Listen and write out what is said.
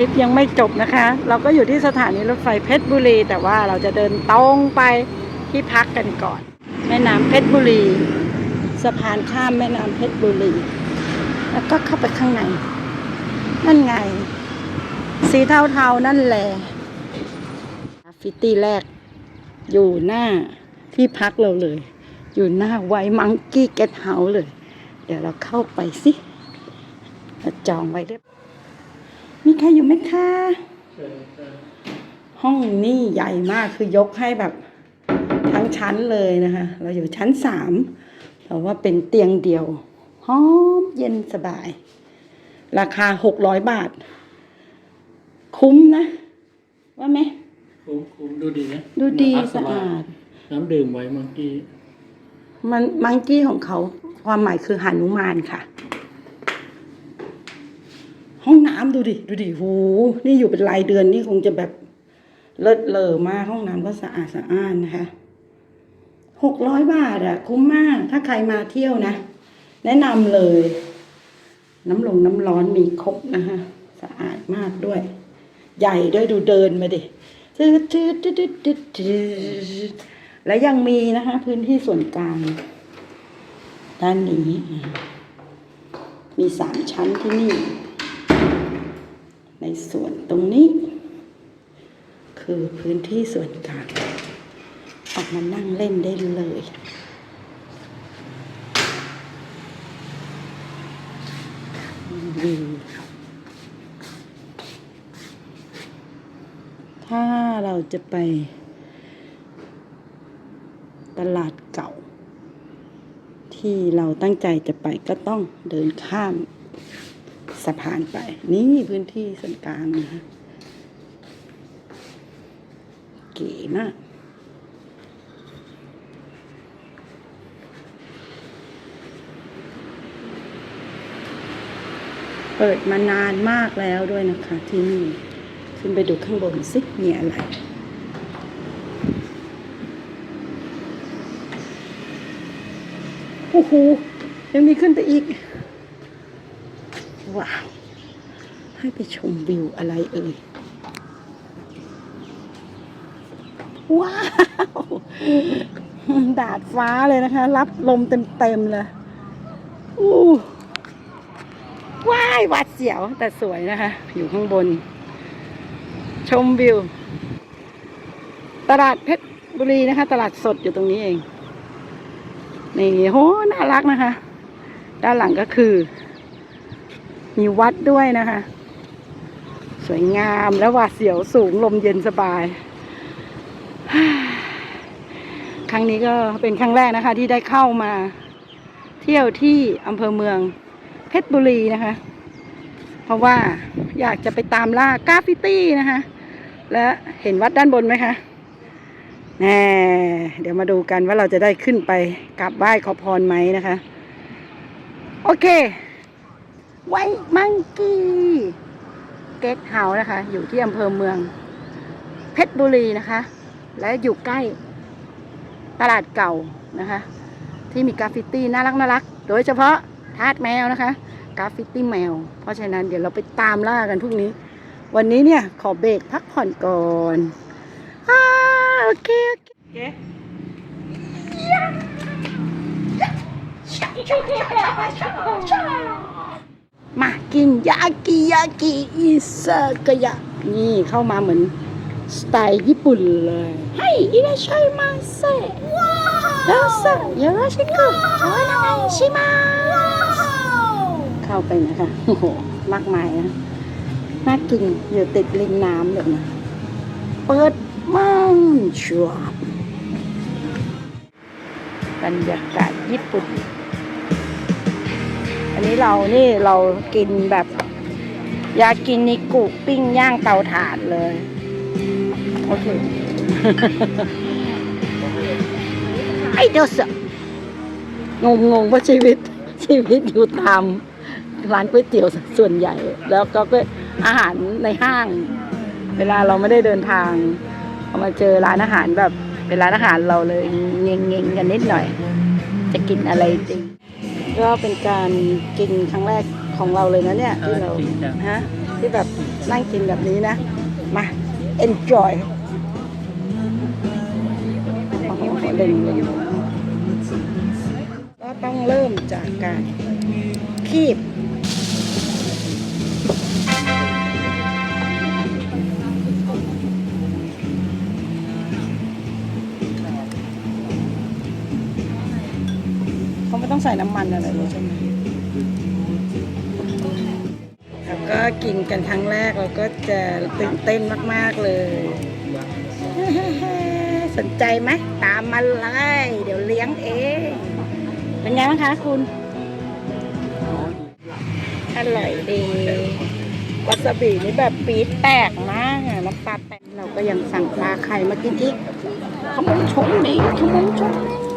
ทริปยังไม่จบนะคะ เราก็อยู่ที่สถานีรถไฟเพชรบุรี แต่ว่าเราจะเดินตรงไปที่พักกันก่อน แม่น้ำเพชรบุรี สะพานข้ามแม่น้ำเพชรบุรี แล้วก็เข้าไปข้างใน นั่นไง สีเทาๆนั่นแหละฟิตี้แรก อยู่หน้าที่พักเราเลย อยู่หน้าไวมังกี้เกตเฮาเลย เดี๋ยวเราเข้าไปสิจองไว้เรียบ มีใครอยู่ไหมคะ ห้องนี่ใหญ่มากคือยกให้แบบทั้งชั้นเลยนะคะ เราอยู่ชั้นสามแต่ว่าเป็นเตียงเดียวหอมเย็นสบาย ราคาหกร้อยบาท คุ้มนะ ว่าไหม คุ้มคุ้มดูดีนะดูดีพักสะบยอาด น้ำดื่มไว้เมื่อกี้มันมังกี้ของเขาความหมายคือหานุมานค่ะ ห้องน้ำดูดิ ดูดิหูนี่อยู่เป็นรายเดือนนี่คงจะแบบเลิศเลอมากห้องน้ำก็สะอาดสะอ้านนะคะหกร้อยบาทอะคุ้มมาก ถ้าใครมาเที่ยวนะ แนะนำเลย น้ำลงน้ำร้อนมีครบนะคะสะอาดมากด้วย ใหญ่ด้วยดูเดินมาดิจืดจืดจืดจืดจืดและยังมีนะคะ พื้นที่ส่วนกลาง ด้านนี้ มีสามชั้นที่นี่ ส่วนตรงนี้ คือพื้นที่ส่วนกลางออกมานั่งเล่นได้เลยถ้าเราจะไป ตลาดเก่า ที่เราตั้งใจจะไปก็ต้องเดินข้าม สะพานไป นี่พื้นที่ส่วนกลางนะคะเก๋มากเปิดมานานมากแล้วด้วยนะคะ ที่นี่ ขึ้นไปดูข้างบนสิมีอะไร โอ้โหยังมีขึ้นไปอีก ว้าวให้ไปชมวิวอะไรเอ่ยว้าวดาดฟ้าเลยนะคะ รับลมเต็มๆเลยอู้ว้ายวัดเสียวแต่สวยนะคะ อยู่ข้างบน ชมวิว ตลาดเพชรบุรีนะคะ ตลาดสดอยู่ตรงนี้เอง นี่โหน่ารักนะคะ ด้านหลังก็คือ มีวัดด้วยนะคะ สวยงามและหวาดเสียวสูงลมเย็นสบาย ครั้งนี้ก็เป็นครั้งแรกนะคะ ที่ได้เข้ามา เที่ยวที่อำเภอเมืองเพชรบุรีนะคะ เพราะว่าอยากจะไปตามล่ากราฟฟิตี้นะคะ และเห็นวัดด้านบนไหมคะแน่เดี๋ยวมาดูกันว่าเราจะได้ขึ้นไปกราบไหว้ขอพรไหมนะคะ โอเค ไว้มังกี้เกตเฮาส์นะคะ อยู่ที่อำเภอเมือง เพชรบุรีนะคะ และอยู่ใกล้ตลาดเก่านะคะ ที่มีกราฟฟิตี้น่ารักน่ารัก โดยเฉพาะทาสแมวนะคะกราฟฟิตี้แมว เพราะฉะนั้นเดี๋ยวเราไปตามล่ากันพรุ่งนี้ วันนี้เนี่ยขอเบรกพักผ่อนก่อนอโอเค โอเคโอเค มากินยากิยากิอิซากายะนี่เข้ามาเหมือนสไตล์ญี่ปุ่นเลยให้อิราชัยมาเซ่แล้วเซ่ยาราชิกุโอ้ยนาไงชิมาเข้าไปนะคะโอ้โหมากมายนะน่ากินอยู่ติดริมน้ำเลยนะเปิดมั่งชัวบบรรยากาศญี่ปุ่น อันนี้เรานี่เรากินแบบ ยากินิกุปิ้งย่างเตาถ่านเลย โอเคไอ้เดสงงงๆว่าชีวิตชีวิตอยู่ตามร้านก๋วยเตี๋ยวส่วนใหญ่ แล้วก็ก็อาหารในห้าง เวลาเราไม่ได้เดินทางพอมาเจอร้านอาหารแบบเป็นร้านอาหารเราเลยเงงเงงๆกันนิดหน่อย จะกินอะไรดี ก็เป็นการกินครั้งแรกของเราเลยนะเนี่ยที่เราจริงจัง ฮะจที่แบบนั่งกินแบบนี้นะ มา enjoy โอ้โหเล่นเลยก็ต้องเริ่มจากการคีบ ต้องใส่น้ำมันอะไรเลยใช่ไหมแล้วก็กินกันครั้งแรกเราก็จะตื่นเต้นมาก ๆ เลย สนใจไหมตามมาเลยเดี๋ยวเลี้ยงเอง เป็นไงบ้างคะคุณอร่อยดีวาซาบินี่แบบปี๊ดแตกมากอะน้ำปลาแตกเราก็ยังสั่งปลาไข่มากินอีกขมงชมนี่ขมงชมนี่